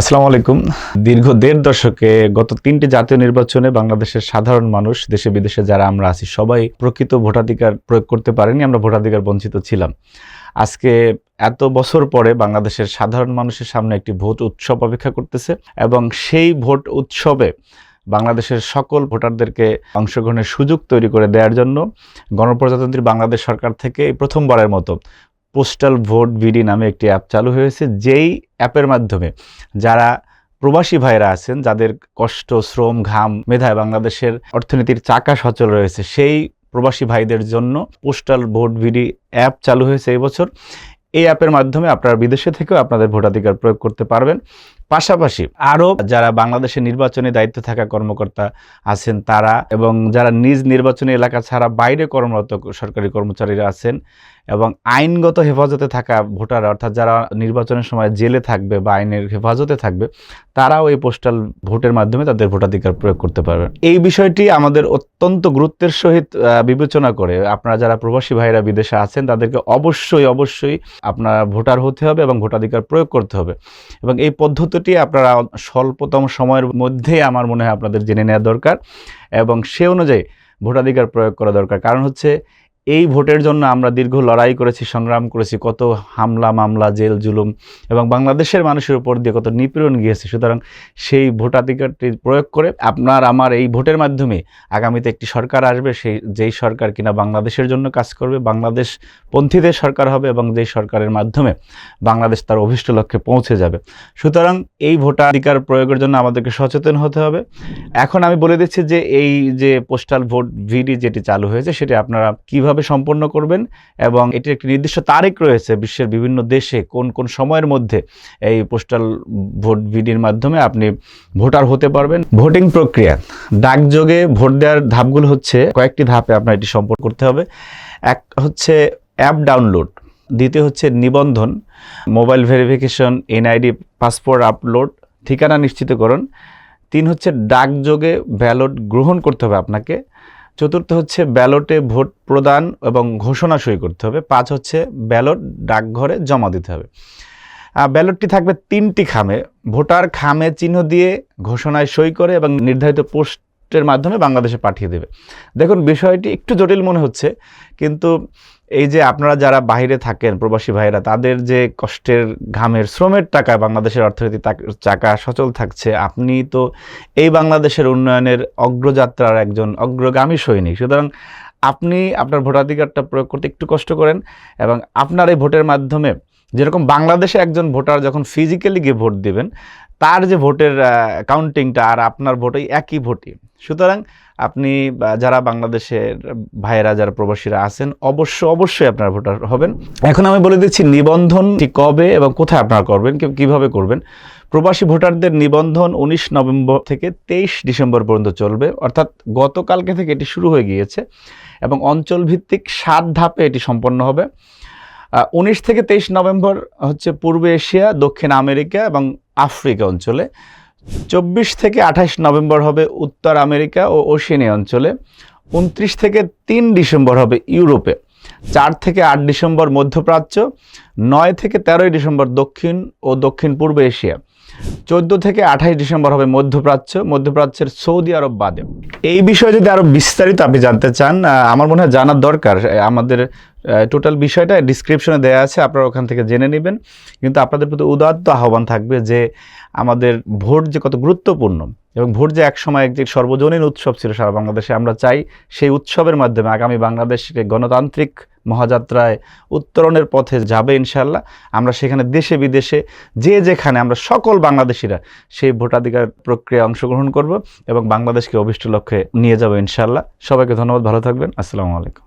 আসসালামু আলাইকুম। দীর্ঘ দেড় দশকে গত তিনটি জাতীয় নির্বাচনে বাংলাদেশের সাধারণ মানুষ, দেশে বিদেশে যারা আমরা আছি, সবাই প্রকৃত ভোটাধিকার প্রয়োগ করতে পারেনি, আমরা ভোটাধিকার বঞ্চিত ছিলাম। আজকে এত বছর পরে বাংলাদেশের সাধারণ মানুষের সামনে একটি ভোট উৎসব অপেক্ষা করতেছে এবং সেই ভোট উৎসবে বাংলাদেশের সকল ভোটারদেরকে অংশগ্রহণের সুযোগ তৈরি করে দেওয়ার জন্য গণপ্রজাতন্ত্রী বাংলাদেশ সরকার থেকে প্রথমবারের মতো পোস্টাল ভোট বিডি নামে একটি অ্যাপ চালু হয়েছে, যেই অ্যাপের মাধ্যমে যারা প্রবাসী ভাইরা আছেন, যাদের কষ্ট, শ্রম, ঘাম মেধায় বাংলাদেশের অর্থনীতির চাকা সচল রয়েছে, সেই প্রবাসী ভাইদের জন্য পোস্টাল ভোট বিডি অ্যাপ চালু হয়েছে এই বছর। এই অ্যাপের মাধ্যমে আপনারা বিদেশে থেকেও আপনাদের ভোটাধিকার প্রয়োগ করতে পারবেন। পাশাপাশি আরও যারা বাংলাদেশের নির্বাচনে দায়িত্ব থাকা কর্মকর্তা আছেন তারা এবং যারা নিজ নির্বাচনী এলাকা ছাড়া বাইরে কর্মরত সরকারি কর্মচারীরা আছেন এবং আইনগত হেফাজতে থাকা ভোটার, অর্থাৎ যারা নির্বাচনের সময় জেলে থাকবে বা আইনের হেফাজতে থাকবে, তারাও এই পোস্টাল ভোটের মাধ্যমে তাদের ভোটাধিকার প্রয়োগ করতে পারবেন এই বিষয়টি আমাদের অত্যন্ত গুরুত্বের সহিত বিবেচনা করে আপনারা যারা প্রবাসী ভাইরা বিদেশে আছেন, তাদেরকে অবশ্যই অবশ্যই আপনারা ভোটার হতে হবে এবং ভোটাধিকার প্রয়োগ করতে হবে। এবং এই পদ্ধতিটি আপনারা স্বল্পতম সময়ের মধ্যেই আমার মনে হয় আপনাদের জেনে নেওয়া দরকার এবং সে অনুযায়ী ভোটাধিকার প্রয়োগ করা দরকার। কারণ হচ্ছে এই ভোটের জন্য আমরা দীর্ঘ লড়াই করেছি, সংগ্রাম করেছি, কত হামলা, মামলা, জেল, জুলুম এবং বাংলাদেশের মানুষের উপর দিয়ে কত নিপীড়ন গিয়েছে। সুতরাং সেই ভোটাধিকারটি প্রয়োগ করে আপনার, আমার এই ভোটের মাধ্যমে আগামীতে একটি সরকার আসবে, সেই, যেই সরকার কিনা বাংলাদেশের জন্য কাজ করবে, বাংলাদেশ পন্থীদের সরকার হবে এবং যেই সরকারের মাধ্যমে বাংলাদেশ তার অভিষ্ট লক্ষ্যে পৌঁছে যাবে। সুতরাং এই ভোটাধিকার প্রয়োগের জন্য আমাদেরকে সচেতন হতে হবে। এখন আমি বলে দিচ্ছি যে এই যে পোস্টাল ভোট ভিডি যেটি চালু হয়েছে, সেটি আপনারা কীভাবে সম্পন্ন করবেন এবং এটির একটি নির্দিষ্ট তারিখ রয়েছে বিশ্বের বিভিন্ন দেশে কোন কোন সময়ের মধ্যে এই পোস্টাল ভোট ভিডির মাধ্যমে আপনি ভোটার হতে পারবেন। ভোটিং প্রক্রিয়া, ডাকযোগে ভোট দেওয়ার ধাপগুলো হচ্ছে কয়েকটি ধাপে আপনার এটি সম্পন্ন করতে হবে। এক হচ্ছে অ্যাপ ডাউনলোড, দ্বিতীয় হচ্ছে নিবন্ধন, mobile verification, NID, passport upload, ঠিকানা নিশ্চিতকরণ, তিন হচ্ছে ডাকযোগে ব্যালট গ্রহণ করতে হবে আপনাকে। চতুর্থ হচ্ছে ব্যালটে ভোট প্রদান এবং ঘোষণা সই করতে হবে। পাঁচ হচ্ছে ব্যালট ডাকঘরে জমা দিতে হবে। ব্যালটটি থাকবে তিনটি খামে। ভোটার খামে চিহ্ন দিয়ে ঘোষণায় সই করে এবং নির্ধারিত পোস্টের মাধ্যমে বাংলাদেশে পাঠিয়ে দেবে। দেখুন, বিষয়টি একটু জটিল মনে হচ্ছে, কিন্তু এই যে আপনারা যারা বাইরে থাকেন, প্রবাসী ভাইরা তাদের যে কষ্টের ঘামের শ্রমের টাকায় বাংলাদেশের অর্থনীতি চাকা সচল থাকছে, আপনি তো এই বাংলাদেশের উন্নয়নের অগ্রযাত্রার একজন অগ্রগামী সৈনিক। সুতরাং আপনি আপনার ভোটাধিকারটা প্রয়োগ করতে একটু কষ্ট করেন এবং আপনার এই ভোটের মাধ্যমে যেরকম বাংলাদেশে একজন ভোটার যখন ফিজিক্যালি গিয়ে ভোট দিবেন, তার যে ভোটের কাউন্টিংটা আর আপনার ভোটই একই ভোটই। সুতরাং আপনি যারা বাংলাদেশের ভাইয়েরা, যারা প্রবাসীরা আছেন, অবশ্য, অবশ্যই আপনার ভোটার হবেন। এখন আমি বলে দিচ্ছি নিবন্ধন কবে এবং কোথায় আপনারা করবেন কীভাবে করবেন। প্রবাসী ভোটারদের নিবন্ধন উনিশ নভেম্বর থেকে তেইশ ডিসেম্বর পর্যন্ত চলবে। অর্থাৎ গতকালকে থেকে এটি শুরু হয়ে গিয়েছে এবং অঞ্চল ভিত্তিক সাত ধাপে এটি সম্পন্ন হবে। উনিশ থেকে তেইশ নভেম্বর হচ্ছে পূর্ব এশিয়া, দক্ষিণ আমেরিকা এবং আফ্রিকা অঞ্চলে। চব্বিশ থেকে আঠাশ নভেম্বর হবে উত্তর আমেরিকা ও ওশেনিয়া অঞ্চলে, উনত্রিশ থেকে তিন ডিসেম্বর হবে ইউরোপে, চার থেকে আট ডিসেম্বর মধ্যপ্রাচ্য, নয় থেকে তেরোই ডিসেম্বর দক্ষিণ ও দক্ষিণ পূর্ব এশিয়া, চোদ্দ থেকে আঠাশ ডিসেম্বর হবে মধ্যপ্রাচ্য, মধ্যপ্রাচ্যের সৌদি আরব বাদে। এই বিষয়ে যদি আরও বিস্তারিত আপনি জানতে চান আমার মনে হয় জানার দরকার আমাদের টোটাল বিষয়টা ডিসক্রিপশনে দেওয়া আছে, আপনারা ওখান থেকে জেনে নেবেন। কিন্তু আপনাদের প্রতি উদাত্ত আহ্বান থাকবে যে আমাদের ভোট যে কত গুরুত্বপূর্ণ এবং ভোট যে একসময় একটি সর্বজনীন উৎসব ছিল সারা বাংলাদেশে, আমরা চাই সেই উৎসবের মাধ্যমে আগামী বাংলাদেশকে গণতান্ত্রিক মহাযাত্রায় উত্তরণের পথে যাবে ইনশাল্লাহ আমরা সেখানে দেশে বিদেশে যে যেখানে আমরা সকল বাংলাদেশিরা সেই ভোটাধিকার প্রক্রিয়ায় অংশগ্রহণ করব এবং বাংলাদেশকে অভিষ্ট লক্ষ্যে নিয়ে যাব ইনশাল্লাহ সবাইকে ধন্যবাদ, ভালো থাকবেন। আসসালামু আলাইকুম।